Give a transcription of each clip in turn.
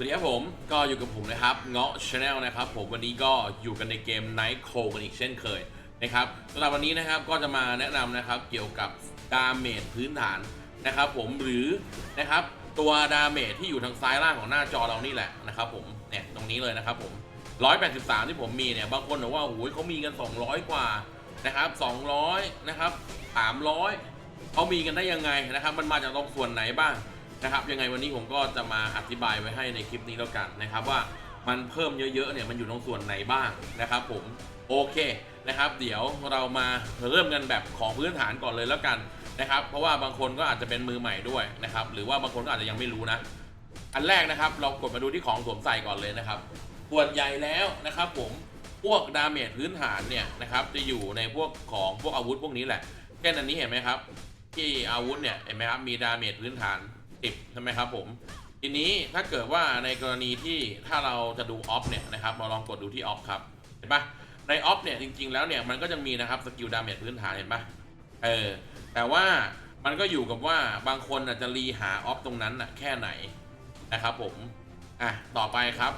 สวัสดีครับผมก็อยู่กับผมนะครับเงาะชาแนลนะครับผมวันนี้ก็อยู่กันในเกม Night c o กันอีกเช่นเคยนะครับสำหรับวันนี้นะครับก็จะมาแนะนำนะครับเกี่ยวกับดาเมจพื้นฐานนะครับผมหรือนะครับตัวดาเมจที่อยู่ทางซ้ายล่างของหน้าจอเรานี่แหละนะครับผมเนี่ยตรงนี้เลยนะครับผม183 ที่ผมมีเนี่ยบางคนบอกว่าโอ้ยเขามีกัน 200 กว่านะครับ200นะครับ300เขามีกันได้ยังไงนะครับมันมาจากตรงส่วนไหนบ้าง นะครับยังไงวันนี้ผมก็จะมาอธิบายไว้ให้ในคลิปนี้แล้วกันนะครับว่ามันเพิ่มเยอะๆเนี่ยมันอยู่ตรงส่วนไหนบ้างนะครับ ผมโอเคนะครับ เดี๋ยวเรามาเริ่มกันแบบของพื้นฐานก่อนเลยแล้วกันนะครับ เพราะว่าบางคนก็อาจจะเป็นมือใหม่ด้วยนะครับ หรือว่าบางคนก็อาจจะยังไม่รู้นะ อันแรกนะครับ เรากดมาดูที่ของสวมใส่ก่อนเลยนะครับส่วนใหญ่แล้วนะครับผมพวกดาเมจพื้นฐานเนี่ยนะครับจะอยู่ในพวกของพวกอาวุธพวกนี้แหละแค่นั้นนี้เห็นไหมครับ ที่อาวุธเนี่ยเห็นไหมครับมีดาเมจพื้นฐาน 10 ใช่ไหมครับผม ทีนี้ถ้าเกิดว่าในกรณีที่ถ้าเราจะดูออฟเนี่ยนะครับมาลองกดดูที่ออฟครับ เห็นปะในออฟเนี่ยจริงๆแล้วเนี่ยมันก็จะมีนะครับสกิลดาเมจพื้นฐานเห็นปะเออแต่ว่ามันก็อยู่กับว่าบางคนอาจจะรีหาออฟตรงนั้นนะแค่ไหนนะครับผม อะ ต่อไปครับ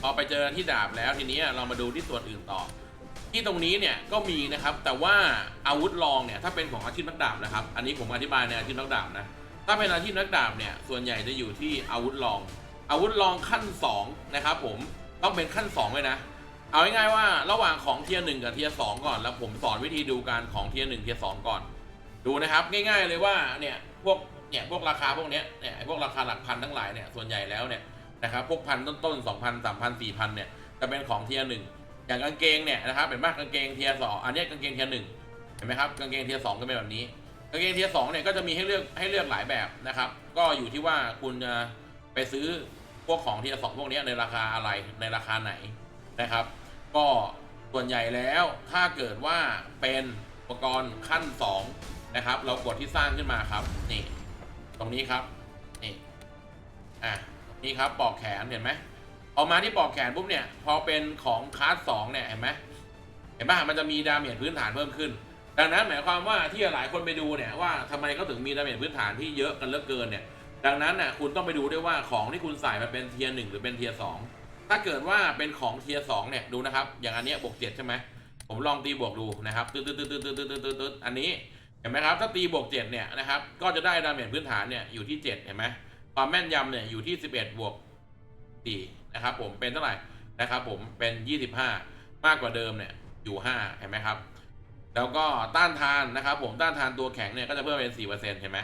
พอไปเจอที่ดาบแล้วทีนี้เรามาดูที่ส่วนอื่นต่อ ที่ตรงนี้เนี่ยก็มีนะครับแต่ว่าอาวุธรองเนี่ยถ้าเป็นของอาชีพนักดาบนะครับอันนี้ผมอธิบายในอาชีพนักดาบนะถ้าเป็นอาชีพนักดาบเนี่ยส่วนใหญ่จะอยู่ที่อาวุธรอง อาวุธรองขั้น2นะครับผมต้องเป็นขั้น2เลยนะเอาง่ายๆว่าระหว่างของเทียร์หนึ่งกับเทียร์สองก่อนแล้วผมสอนวิธีดูการของเทียร์หนึ่งเทียร์สองก่อน ดูนะครับง่าย ๆเลยว่าเนี่ยพวกเนี่ยพวกราคาพวกเนี้ยเนี่ยพวกราคาหลักพันทั้งหลายเนี่ยส่วนใหญ่แล้วเนี่ยนะครับพวกพันต้นๆสองพันสามพันสี่พันเนี่ยจะเป็นของเทียร์หนึ่ง อย่างกางเกงเนี่ยนะครับเป็นมากกางเกงเทียสองอันนี้กางเกงเทียหนึ่งเห็นไหมครับกางเกงเทียสองก็เป็นแบบนี้ กางเกงเทียสองเนี่ยก็จะมีให้เลือกให้เลือกหลายแบบนะครับ ก็อยู่ที่ว่าคุณจะไปซื้อพวกของเทียสองพวกนี้ในราคาอะไรในราคาไหนนะครับ ก็ส่วนใหญ่แล้วถ้าเกิดว่าเป็นอุปกรณ์ขั้นสองนะครับ เรากดที่สร้างขึ้นมาครับนี่ตรงนี้ครับนี่อะนี่ครับปอกแขนเห็นไหม ออกมาที่ปอกแขนปุ๊บเนี่ย พอเป็นของคลาสสองเนี่ยเห็นไหมเห็นป่ะมันจะมีดาเมจพื้นฐานเพิ่มขึ้น ดังนั้นหมายความว่าที่หลายคนไปดูเนี่ยว่าทำไมเขาถึงมีดาเมจพื้นฐานที่เยอะกันเหลือเกินเนี่ย ดังนั้นน่ะคุณต้องไปดูด้วยว่าของที่คุณใส่มันเป็นเทียร์หนึ่งหรือเป็นเทียร์สองถ้าเกิดว่าเป็นของเทียร์สองเนี่ยดูนะครับ อย่างอันนี้บวกเจ็ดใช่ไหมผมลองตีบวกดูนะครับตืดตืดตืดตืดตืดตืดตืดอันนี้เห็นไหมครับ ถ้าตีบวกเจ็ดเนี่ยนะครับ ก็จะได้ดาเมจพื้นฐานเนี่ยอยู่ที่เจ็ดเห็นไหมความแม่นยำเนี่ยอยู่ที่สิบเอ็ดบวกสี่ นะครับผมเป็นเท่าไหร่นะครับผมเป็น 25 มากกว่าเดิมเนี่ยอยู่ 5 เห็นไหมครับ แล้วก็ต้านทานนะครับผมต้านทานตัวแข็งเนี่ยก็จะเพิ่มเป็น4%เห็นไหม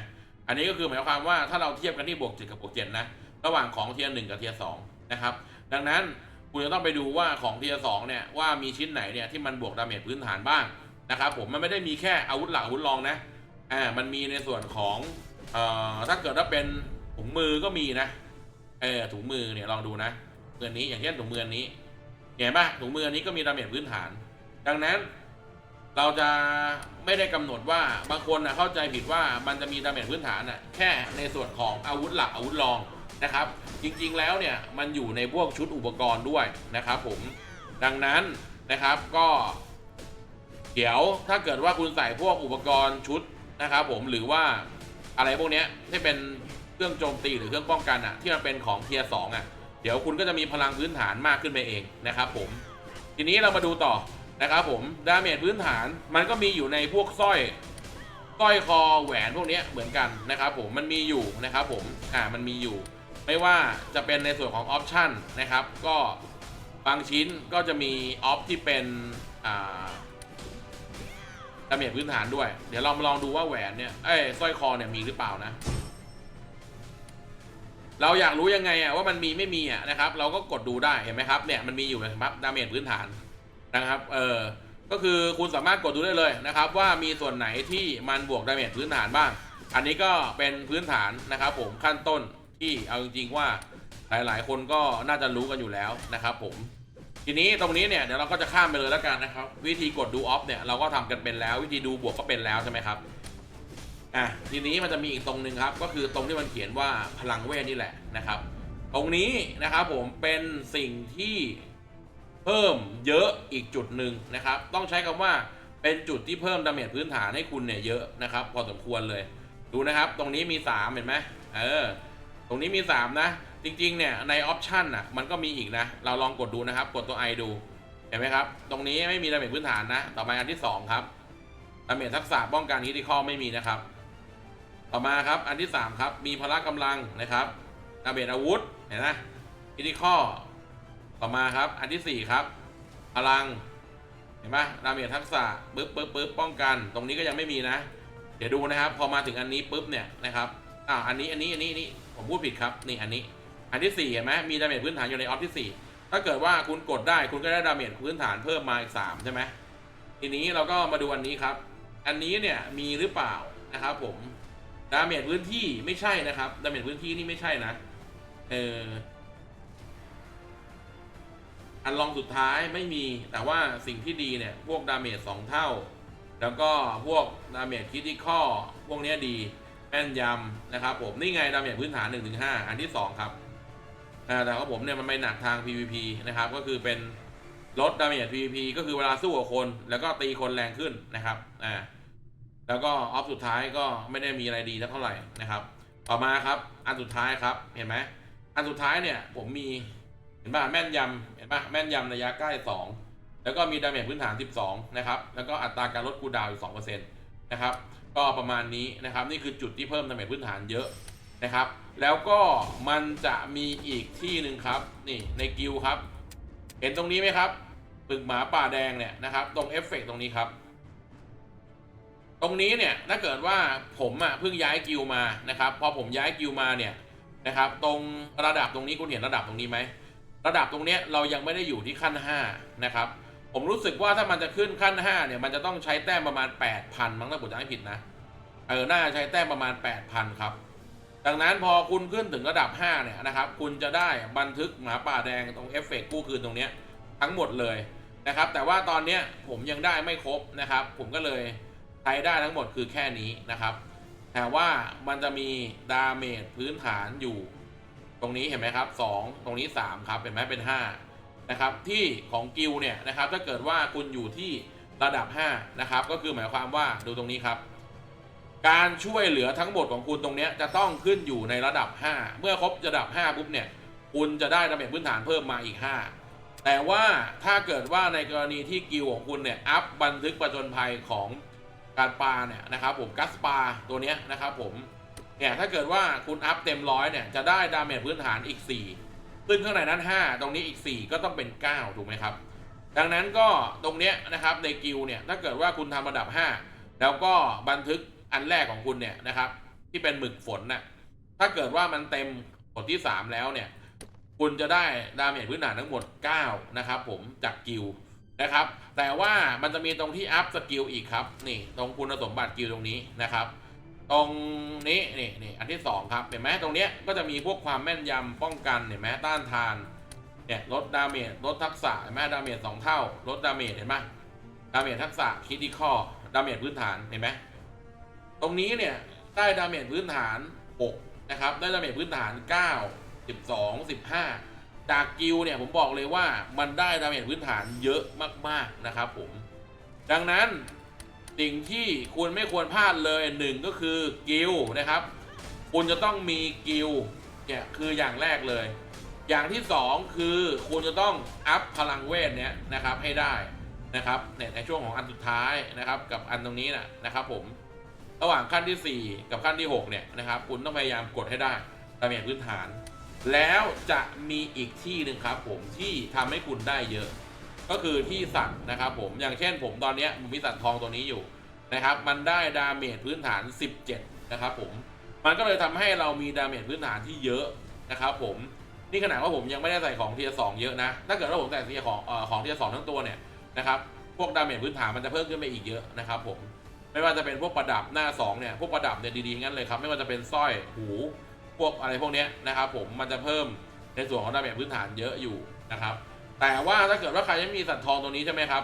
อันนี้ก็คือหมายความว่าถ้าเราเทียบกันที่บวก7กับบวก7นะระหว่างของเทียร์หนึ่งกับเทียร์สองนะครับดังนั้นคุณจะต้องไปดูว่าของเทียร์สองเนี่ยว่ามีชิ้นไหนเนี่ยที่มันบวกดาเมจพื้นฐานบ้างนะครับผมมันไม่ได้มีแค่อาวุธหลักอาวุธรองนะอ่ามันมีในส่วนของเอ่อถ้าเกิดว่าเป็นถุงมือก็มีนะเออถุงมือเนี่ยลองดูนะ มือนนี้อย่างเช่นถุงมืออันนี้เห็นปะถุงมืออันนี้ก็มีดาเมจพื้นฐาน ดังนั้นเราจะไม่ได้กำหนดว่าบางคนนะเข้าใจผิดว่ามันจะมีดาเมจพื้นฐานน่ะแค่ในส่วนของอาวุธหลักอาวุธรองนะครับ จริงๆแล้วเนี่ยมันอยู่ในพวกชุดอุปกรณ์ด้วยนะครับผมดังนั้นนะครับก็เดี๋ยวถ้าเกิดว่าคุณใส่พวกอุปกรณ์ชุดนะครับผมหรือว่าอะไรพวกนี้ที่เป็นเครื่องโจมตีหรือเครื่องป้องกันอะที่มันเป็นของเทียร์สองอะ เดี๋ยวคุณก็จะมีพลังพื้นฐานมากขึ้นไปเองนะครับผม ทีนี้เรามาดูต่อนะครับผม ดาเมจพื้นฐานมันก็มีอยู่ในพวกสร้อยสร้อยคอแหวนพวกนี้เหมือนกันนะครับผม มันมีอยู่นะครับผม อ่า มันมีอยู่ ไม่ว่าจะเป็นในส่วนของออปชันนะครับ ก็บางชิ้นก็จะมีออฟที่เป็น อ่าดาเมจพื้นฐานด้วย เดี๋ยวเรามาลองดูว่าแหวนเนี่ย เอ้ยสร้อยคอเนี่ยมีหรือเปล่านะ เราอยากรู้ยังไงอะว่ามันมีไม่มีอะนะครับ เราก็กดดูได้เห็นไหมครับเนี่ยมันมีอยู่นะครับดาเมจพื้นฐานนะครับเออก็คือคุณสามารถกดดูได้เลยนะครับ ว่ามีส่วนไหนที่มันบวกดาเมจพื้นฐานบ้าง อันนี้ก็เป็นพื้นฐานนะครับผมขั้นต้นที่เอาจริงๆว่าหลายๆ คนก็น่าจะรู้กันอยู่แล้วนะครับ ผม ทีนี้ตรงนี้เนี่ยเดี๋ยวเราก็จะข้ามไปเลยแล้วกันนะครับ วิธีกดดูออฟเนี่ยเราก็ทำกันเป็นแล้ว วิธีดูบวกก็เป็นแล้วใช่ไหมครับ อะทีนี้มันจะมีอีกตรงหนึ่งครับ ก็คือตรงที่มันเขียนว่าพลังเวทนี่แหละนะครับ ตรงนี้นะครับผมเป็นสิ่งที่เพิ่มเยอะอีกจุดหนึ่งนะครับ ต้องใช้คำว่าเป็นจุดที่เพิ่มดาเมจพื้นฐานให้คุณเนี่ยเยอะนะครับ พอสมควรเลย ดูนะครับ ตรงนี้มี 3 เห็นไหมเออ ตรงนี้มี 3 นะ จริงๆ เนี่ยในออปชันอะมันก็มีอีกนะ เราลองกดดูนะครับ กดตัว I ดู เห็นไหมครับ ตรงนี้ไม่มีดาเมจพื้นฐานนะ ต่อมาอันที่ 2 ครับดาเมจทักษะป้องกันฮิติคอไม่มีนะครับ ต่อมาครับอันที่ 3 ครับ มีพละกำลังนะครับดาเมจอาวุธเห็นไหมฮิติคอต่อมาครับ อันที่ 4 ครับ พลัง เห็นไหมดาเมจทักษะปึ๊บปึ๊บปึ๊บป้องกัน ตรงนี้ก็ยังไม่มีนะ เดี๋ยวดูนะครับ พอมาถึงอันนี้ปุ๊บเนี่ยนะครับอ่าอันนี้อันนี้อันนี้อันนี้ผมพูดผิดครับนี่อันนี้ อันที่ 4 เห็นไหมมีดาเมจพื้นฐานอยู่ในออฟที่ 4 ถ้าเกิดว่าคุณกดได้คุณก็ได้ดาเมจพื้นฐานเพิ่มมาอีก3ใช่ไหมทีนี้เราก็มาดูอันนี้ครับ อันนี้เนี่ยมีหรือเปล่านะครับผม ดาเมจพื้นที่ไม่ใช่นะครับ ดาเมจพื้นที่นี่ไม่ใช่นะ เออ อันลองสุดท้ายไม่มี แต่ว่าสิ่งที่ดีเนี่ย พวกดาเมจสองเท่า แล้วก็พวกดาเมจคิติคอพวกนี้ดีแม่นยำนะครับผม นี่ไงดาเมจพื้นฐาน 1-5 อันที่ 2 ครับแต่ของผมเนี่ยมันไปหนักทาง PVP นะครับ ก็คือเป็นลดดาเมจ PVP ก็คือเวลาสู้กับคน แล้วก็ตีคนแรงขึ้นนะครับ อ่า แล้วก็ออฟสุดท้ายก็ไม่ได้มีอะไรดีเท่าไหร่นะครับ ต่อมาครับอันสุดท้ายครับเห็นไหมอันสุดท้ายเนี่ยผมมีเห็นป่ะแม่นยำเห็นป่ะแม่นยำระยะใกล้ 2 แล้วก็มีดาเมจพื้นฐาน 12 นะครับ แล้วก็อัตราการลดคูดาวอยู่2%นะครับก็ประมาณนี้นะครับนี่คือจุดที่เพิ่มดาเมจพื้นฐานเยอะนะครับ แล้วก็มันจะมีอีกที่หนึ่งครับนี่ในกิลครับ เห็นตรงนี้ไหมครับปึกหมาป่าแดงเนี่ยนะครับ ตรงเอฟเฟกต์ตรงนี้ครับ ตรงนี้เนี่ยถ้าเกิดว่าผมอะเพิ่งย้ายกิลด์มานะครับพอผมย้ายกิลด์มาเนี่ยนะครับตรงระดับตรงนี้คุณเห็นระดับตรงนี้ไหมระดับตรงเนี้ยเรายังไม่ได้อยู่ที่ขั้น5นะครับผมรู้สึกว่าถ้ามันจะขึ้นขั้น5เนี่ยมันจะต้องใช้แต้มประมาณ 8,000มั้งถ้าผมจำไม่ผิดนะเออน่าใช้แต้มประมาณ 8,000ครับดังนั้นพอคุณขึ้นถึงระดับ 5 เนี่ยนะครับ คุณจะได้บันทึกหมาป่าแดงตรงเอฟเฟกต์กู้คืนตรงเนี้ยทั้งหมดเลยนะครับ แต่ว่าตอนเนี้ยผมยังได้ไม่ครบนะครับ ผมก็เลย ใช้ได้ทั้งหมดคือแค่นี้นะครับ แต่ว่ามันจะมีดาเมจพื้นฐานอยู่ ตรงนี้เห็นไหมครับ 2 ตรงนี้ 3 ครับเห็นไหมเป็น 5 นะครับ ที่ของกิลเนี่ยนะครับถ้าเกิดว่าคุณอยู่ที่ระดับ 5 นะครับ ก็คือหมายความว่าดูตรงนี้ครับ การช่วยเหลือทั้งหมดของคุณตรงนี้จะต้องขึ้นอยู่ในระดับ 5 เมื่อครบระดับ 5 ปุ๊บเนี่ยคุณจะได้ดาเมจพื้นฐานเพิ่มมาอีก 5 แต่ว่าถ้าเกิดว่าในกรณีที่กิลของคุณเนี่ยอัพบันทึกประจนภัยของ การปาเนี่ยนะครับผมกัสปาตัวเนี้ยนะครับผมเนี่ยถ้าเกิดว่าคุณอัพเต็มร้อยเนี่ยจะได้ดาเมจพื้นฐานอีก 4 ซึ่งข้างในนั้น 5 ตรงนี้อีก 4 ก็ต้องเป็น 9 ถูกไหมครับ ดังนั้นก็ตรงเนี้ยนะครับในกิลเนี่ยถ้าเกิดว่าคุณทำระดับ 5 แล้วก็บันทึกอันแรกของคุณเนี่ยนะครับที่เป็นหมึกฝนน่ะถ้าเกิดว่ามันเต็มผลที่ 3 แล้วเนี่ยคุณจะได้ดาเมจพื้นฐานทั้งหมด 9 นะครับผมจากกิล นะครับ แต่ว่ามันจะมีตรงที่อัพสกิลอีกครับ นี่ตรงคุณสมบัติกิลตรงนี้นะครับ ตรงนี้นี่นี่อันที่สองครับ เห็นไหมตรงเนี้ยก็จะมีพวกความแม่นยำป้องกันเห็นไหมต้านทานเนี่ยลดดาเมจลดทักษะเห็นไหมดาเมจสองเท่าลดดาเมจเห็นไหมดาเมจทักษะคิด i คอดาเมจพื้นฐานเห็นไหมตรงนี้เนี่ยได้ดาเมจพื้นฐาน 6 นะครับ ได้ดาเมจพื้นฐาน 9 12 15 จากกิลเนี่ยผมบอกเลยว่ามันได้ดาเมจพื้นฐานเยอะมากๆนะครับผม ดังนั้นสิ่งที่คุณไม่ควรพลาดเลยหนึ่งก็คือกิลนะครับ คุณจะต้องมีกิลเนี่ยคืออย่างแรกเลย อย่างที่สองคือคุณจะต้องอัพพลังเวทเนี้ยนะครับให้ได้นะครับเนี่ยในช่วงของอันสุดท้ายนะครับ กับอันตรงนี้นะนะครับ ผมระหว่างขั้นที่ 4 กับขั้นที่ 6 เนี่ยนะครับ คุณต้องพยายามกดให้ได้ตามอย่างพื้นฐาน แล้วจะมีอีกที่หนึ่งครับผมที่ทำให้คุณได้เยอะ ก็คือที่สัตว์นะครับผมอย่างเช่นผมตอนนี้ผมมีสัตว์ทองตัวนี้อยู่นะครับ มันได้ดาเมจพื้นฐาน 17 นะครับผมมันก็เลยทำให้เรามีดาเมจพื้นฐานที่เยอะนะครับผมนี่ขนาดว่าผมยังไม่ได้ใส่ของเทียสองเยอะนะ ถ้าเกิดว่าผมใส่เทียของเอ่อของเทียสองทั้งตัวเนี่ยนะครับ พวกดาเมจพื้นฐานมันจะเพิ่มขึ้นไปอีกเยอะนะครับผม ไม่ว่าจะเป็นพวกประดับหน้าสองเนี่ย พวกประดับเนี่ยดีๆงั้นเลยครับ ไม่ว่าจะเป็นสร้อย หู พวกอะไรพวกนี้นะครับผมมันจะเพิ่มในส่วนของดาเมจพื้นฐานเยอะอยู่นะครับ แต่ว่าถ้าเกิดว่าใครยังมีสัตว์ทองตัวนี้ใช่ไหมครับ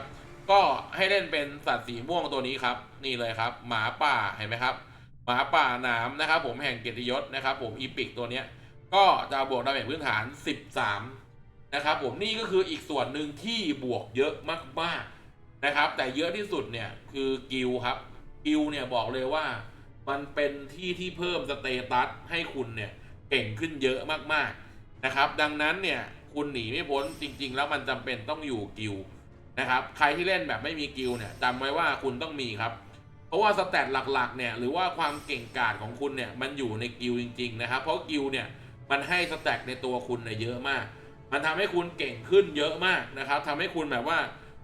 ก็ให้เล่นเป็นสัตว์สีม่วงตัวนี้ครับ นี่เลยครับ หมาป่าเห็นไหมครับ หมาป่าหนามนะครับ ผมแห่งเกียรติยศนะครับ ผมอีพิกตัวเนี้ยก็จะบวกดาเมจพื้นฐาน 13 นะครับผมนี่ก็คืออีกส่วนหนึ่งที่บวกเยอะมากๆนะครับ แต่เยอะที่สุดเนี่ยคือกิลครับกิลเนี่ยบอกเลยว่า มันเป็นที่ที่เพิ่มสเตตัสให้คุณเนี่ยเก่งขึ้นเยอะมากๆนะครับ ดังนั้นเนี่ยคุณหนีไม่พ้นจริง ๆ แล้วมันจำเป็นต้องอยู่กิลนะครับ ใครที่เล่นแบบไม่มีกิลเนี่ยจำไว้ว่าคุณต้องมีครับ เพราะว่าสแตทหลักๆเนี่ยหรือว่าความเก่งกาจของคุณเนี่ยมันอยู่ในกิลจริง ๆ นะครับ เพราะกิลเนี่ยมันให้สแต็กในตัวคุณเนี่ยเยอะมาก มันทำให้คุณเก่งขึ้นเยอะมากนะครับทำให้คุณแบบว่า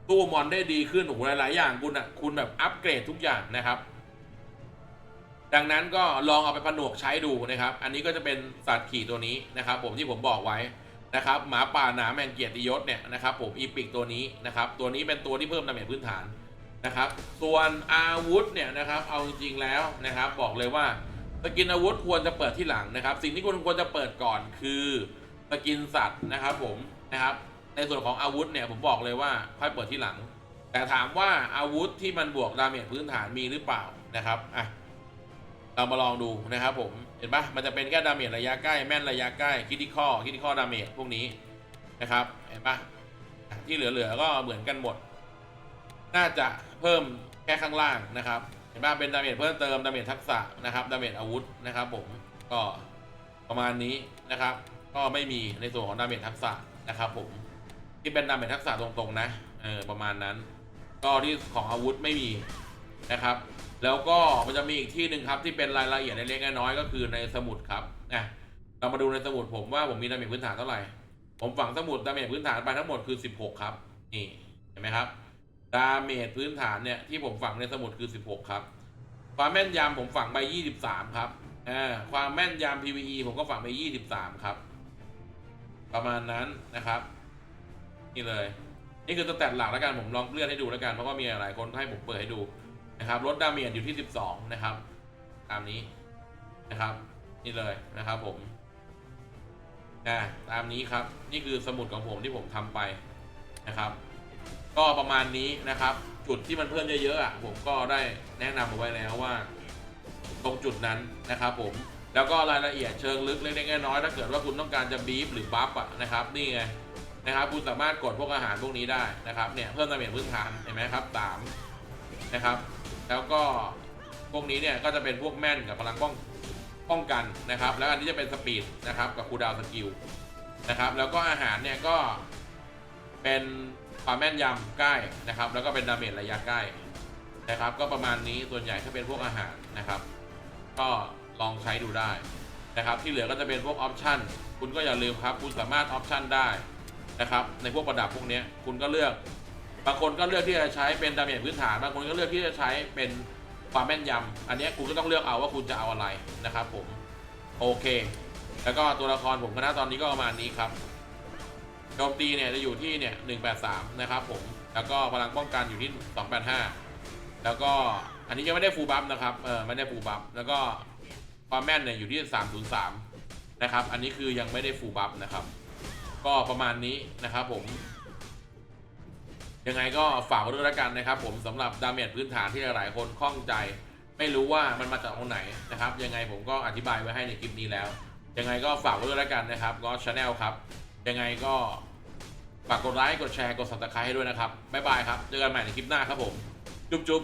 ตู้มอนได้ดีขึ้นโอ้โหหลายๆอย่างคุณอะคุณแบบอัปเกรดทุกอย่างนะครับ ดังนั้นก็ลองเอาไปผนวกใช้ดูนะครับ อันนี้ก็จะเป็นสัตว์ขี่ตัวนี้นะครับ ผมที่ผมบอกไว้นะครับ หมาป่าหนาแมงเกียรติยศเนี่ยนะครับผมอีพิกตัวนี้นะครับ ตัวนี้เป็นตัวที่เพิ่มดาเมจพื้นฐานนะครับ ส่วนอาวุธเนี่ยนะครับ เอาจริงๆแล้วนะครับ บอกเลยว่าสกินอาวุธควรจะเปิดที่หลังนะครับ สิ่งที่คุณควรจะเปิดก่อนคือสกินสัตว์นะครับผมนะครับในส่วนของอาวุธเนี่ยผมบอกเลยว่าค่อยเปิดที่หลัง แต่ถามว่าอาวุธที่มันบวกดาเมจพื้นฐานมีหรือเปล่านะครับอะ เรามาลองดูนะครับผม เห็นปะมันจะเป็นแค่ดาเมจระยะใกล้ แม่นระยะใกล้คิด i คอคิด i คอดาเมจพวกนี้นะครับ เห็นปะอะที่เหลือๆก็เหมือนกันหมด น่าจะเพิ่มแค่ข้างล่างนะครับ เห็นปะเป็นดาเมจเพิ่มเติมดาเมจทักษะนะครับดาเมจอาวุธนะครับ ผมก็ประมาณนี้นะครับ ก็ไม่มีในส่วนของดาเมจทักษะนะครับ ผมที่เป็นดาเมจทักษะตรงๆนะเออประมาณนั้น ก็ที่ของอาวุธไม่มีนะครับ แล้วก็มันจะมีอีกที่หนึ่งครับที่เป็นรายละเอียดเล็กๆน้อยๆก็คือในสมุดครับนะเรามาดูในสมุดผมว่าผมมีดาเมจพื้นฐานเท่าไหร่ ผมฝังสมุดดาเมจพื้นฐานไปทั้งหมดคือ 16 ครับนี่เห็นไหมครับดาเมจพื้นฐานเนี่ยที่ผมฝังในสมุดคือ 16 ครับ ความแม่นยำผมฝังไป 23 ครับอ่าความแม่นยำ PVE ผมก็ฝังไป 23 ครับ ประมาณนั้นนะครับ นี่เลย นี่คือสแตทหลักแล้วกันผมลองเลื่อนให้ดูแล้วกันเพราะว่ามีหลายคนให้ผมเปิดให้ดู นะครับลดดาเมจอยู่ที่ 12 นะครับ ตามนี้นะครับ นี่เลยนะครับผมนะตามนี้ครับ นี่คือสมุดของผมที่ผมทำไปนะครับ ก็ประมาณนี้นะครับ จุดที่มันเพิ่มเยอะๆอะผมก็ได้แนะนำเอาไว้แล้วว่า ตรงจุดนั้นนะครับผมแล้วก็รายละเอียดเชิงลึกเล็กๆน้อยๆถ้าเกิดว่าคุณต้องการจะบีฟหรือบัฟอะนะครับนี่ไงนะครับ คุณสามารถกดพวกอาหารพวกนี้ได้นะครับเนี่ยเพิ่มดาเมจพื้นฐานเห็นไหมครับสามนะครับ แล้วก็พวกนี้เนี่ยก็จะเป็นพวกแม่นกับพลังป้องป้องกันนะครับ แล้วอันนี้จะเป็นสปีดนะครับกับคูดาวสกิลนะครับ แล้วก็อาหารเนี่ยก็เป็นความแม่นยำใกล้นะครับ แล้วก็เป็นดาเมจระยะใกล้นะครับ ก็ประมาณนี้ส่วนใหญ่ถ้าเป็นพวกอาหารนะครับ ก็ลองใช้ดูได้นะครับ ที่เหลือก็จะเป็นพวกออปชั่นคุณก็อย่าลืมครับ คุณสามารถออปชั่นได้นะครับ ในพวกประดับพวกนี้คุณก็เลือก บางคนก็เลือกที่จะใช้เป็นดาเมจพื้นฐาน บางคนก็เลือกที่จะใช้เป็นความแม่นยำอันนี้คุณก็ต้องเลือกเอาว่าคุณจะเอาอะไรนะครับผม โอเค แล้วก็ตัวละครผมคณะตอนนี้ก็ประมาณนี้ครับโจมตีเนี่ยจะอยู่ที่เนี่ย183 นะครับผม แล้วก็พลังป้องกันอยู่ที่ 285 แล้วก็อันนี้ยังไม่ได้ฟูลบัฟนะครับ เออไม่ได้ฟูลบัฟ แล้วก็ความแม่นเนี่ยอยู่ที่ 303 นะครับ อันนี้คือยังไม่ได้ฟูลบัฟนะครับ ก็ประมาณนี้นะครับผม ยังไงก็ฝากไว้ด้วยแล้วกันนะครับ ผมสำหรับดาเมจพื้นฐานที่หลายๆ คนข้องใจ ไม่รู้ว่ามันมาจากตรงไหนนะครับ ยังไงผมก็อธิบายไว้ให้ในคลิปนี้แล้ว ยังไงก็ฝากไว้ด้วยแล้วกันนะครับก็ชาแนลครับ ยังไงก็ฝากกดไลค์กดแชร์กด subscribe ให้ด้วยนะครับบ๊ายบายครับเจอกันใหม่ในคลิปหน้าครับผม จุ๊บจุ๊บ